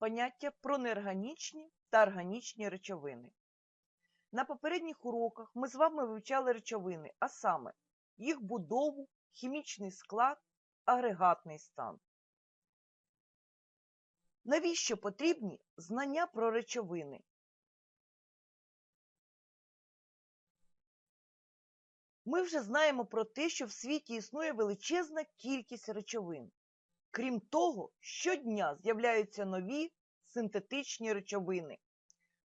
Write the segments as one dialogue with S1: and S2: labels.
S1: поняття про неорганічні та органічні речовини. На попередніх уроках ми з вами вивчали речовини, а саме їх будову, хімічний склад, агрегатний стан. Навіщо потрібні знання про речовини? Ми вже знаємо про те, що в світі існує величезна кількість речовин. Крім того, щодня з'являються нові синтетичні речовини.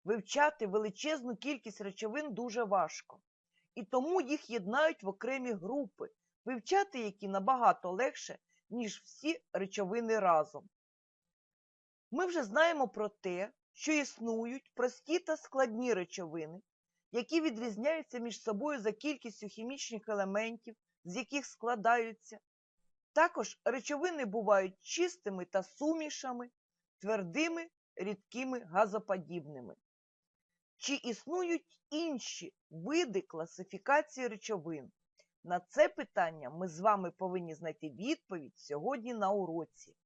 S1: Вивчати величезну кількість речовин дуже важко, і тому їх єднають в окремі групи, вивчати які набагато легше, ніж всі речовини разом. Ми вже знаємо про те, що існують прості та складні речовини, які відрізняються між собою за кількістю хімічних елементів, з яких складаються. Також речовини бувають чистими та сумішами, твердими, рідкими, газоподібними. Чи існують інші види класифікації речовин? На це питання ми з вами повинні знайти відповідь сьогодні на уроці.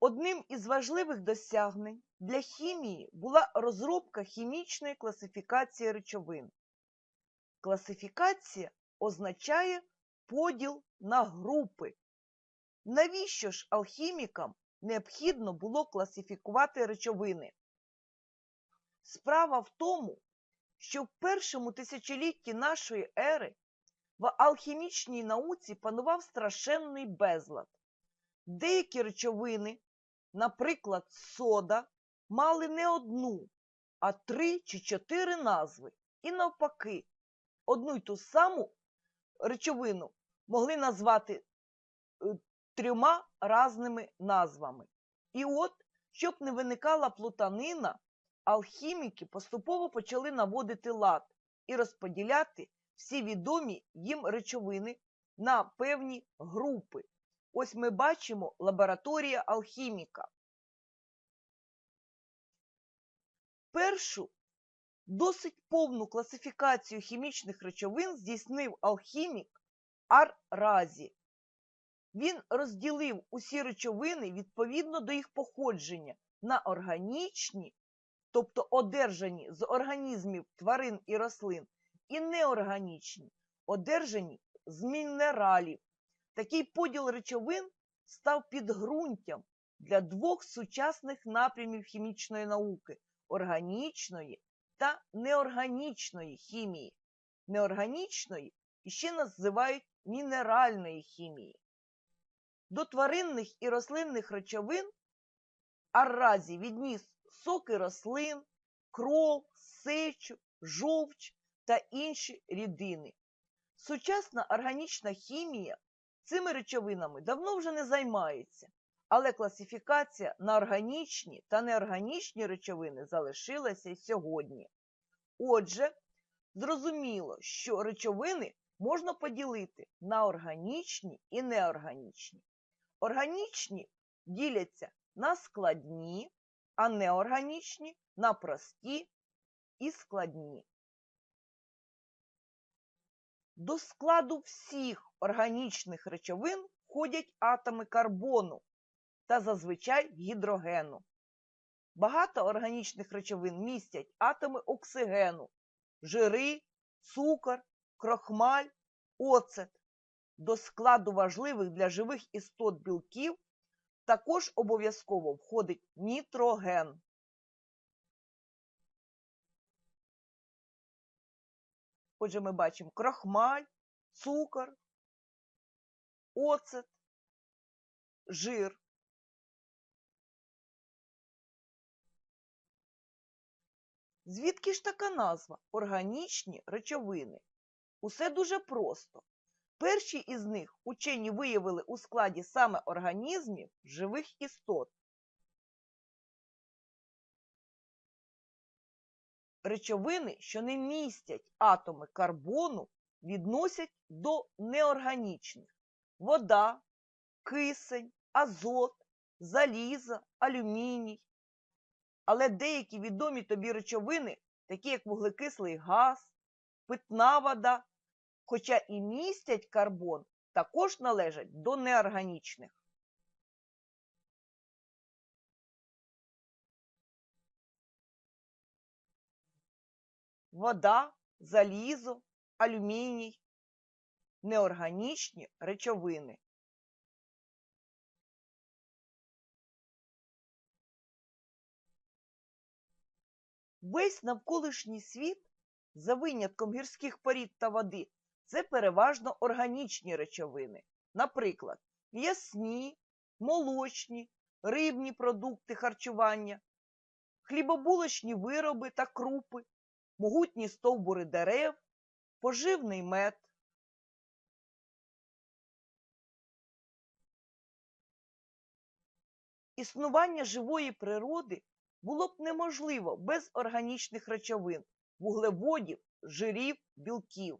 S1: Одним із важливих досягнень для хімії була розробка хімічної класифікації речовин. Класифікація означає поділ на групи. Навіщо ж алхімікам необхідно було класифікувати речовини? Справа в тому, що в першому тисячолітті нашої ери в алхімічній науці панував страшенний безлад. Деякі речовини, наприклад, сода, мали не одну, а три чи чотири назви. І навпаки, одну й ту саму речовину могли назвати е, трьома разними назвами. І от, щоб не виникала плутанина, алхіміки поступово почали наводити лад і розподіляти всі відомі їм речовини на певні групи. Ось ми бачимо лабораторія алхіміка. Першу досить повну класифікацію хімічних речовин здійснив алхімік Ар-Разі. Він розділив усі речовини відповідно до їх походження на органічні, тобто одержані з організмів тварин і рослин, і неорганічні, одержані з мінералів. Такий поділ речовин став підґрунтям для двох сучасних напрямів хімічної науки органічної та неорганічної хімії. Неорганічної ще називають мінеральної хімії. До тваринних і рослинних речовин Арразі відніс соки рослин, кров, сечу, жовч та інші рідини. Сучасна органічна хімія цими речовинами давно вже не займається, але класифікація на органічні та неорганічні речовини залишилася й сьогодні. Отже, зрозуміло, що речовини можна поділити на органічні і неорганічні. Органічні діляться на складні, а неорганічні на прості і складні. До складу всіх органічних речовин входять атоми карбону та зазвичай гідрогену. Багато органічних речовин містять атоми оксигену, жири, цукор, крохмаль, оцет. До складу важливих для живих істот білків також обов'язково входить нітроген. Отже, ми бачимо крохмаль, цукор, оцет, жир. Звідки ж така назва органічні речовини? Усе дуже просто. Перші із них учені виявили у складі саме організмів живих істот. Речовини, що не містять атоми карбону, відносять до неорганічних вода, кисень, азот, залізо, алюміній. Але деякі відомі тобі речовини, такі як вуглекислий газ, питна вода, хоча і містять карбон, також належать до неорганічних. Вода, залізо, алюміній неорганічні речовини. Весь навколишній світ, за винятком гірських порід та води, це переважно органічні речовини. Наприклад, м'ясні, молочні, рибні продукти харчування, хлібобулочні вироби та крупи, могутні стовбури дерев, поживний мед. Існування живої природи було б неможливо без органічних речовин, вуглеводів, жирів, білків.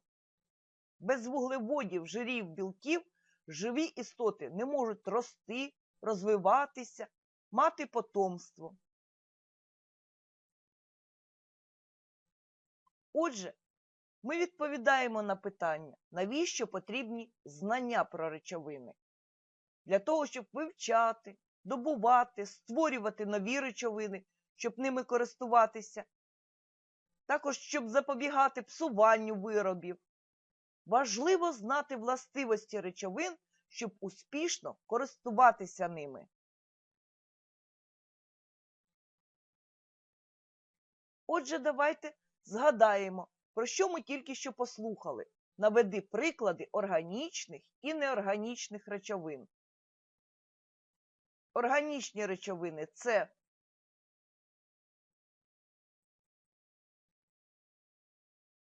S1: Без вуглеводів, жирів, білків живі істоти не можуть рости, розвиватися, мати потомство. Отже, ми відповідаємо на питання, навіщо потрібні знання про речовини? Для того, щоб вивчати, добувати, створювати нові речовини, щоб ними користуватися, також щоб запобігати псуванню виробів. Важливо знати властивості речовин, щоб успішно користуватися ними. Отже, давайте згадаємо, про що ми тільки що послухали. Наведи приклади органічних і неорганічних речовин. Органічні речовини це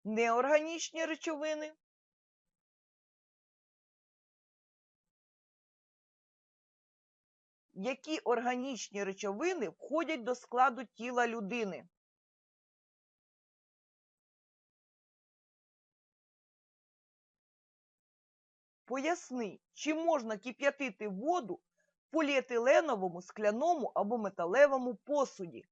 S1: неорганічні речовини. Які органічні речовини входять до складу тіла людини? Поясни, чи можна кип'ятити воду поліетиленовому, скляному або металевому посуді?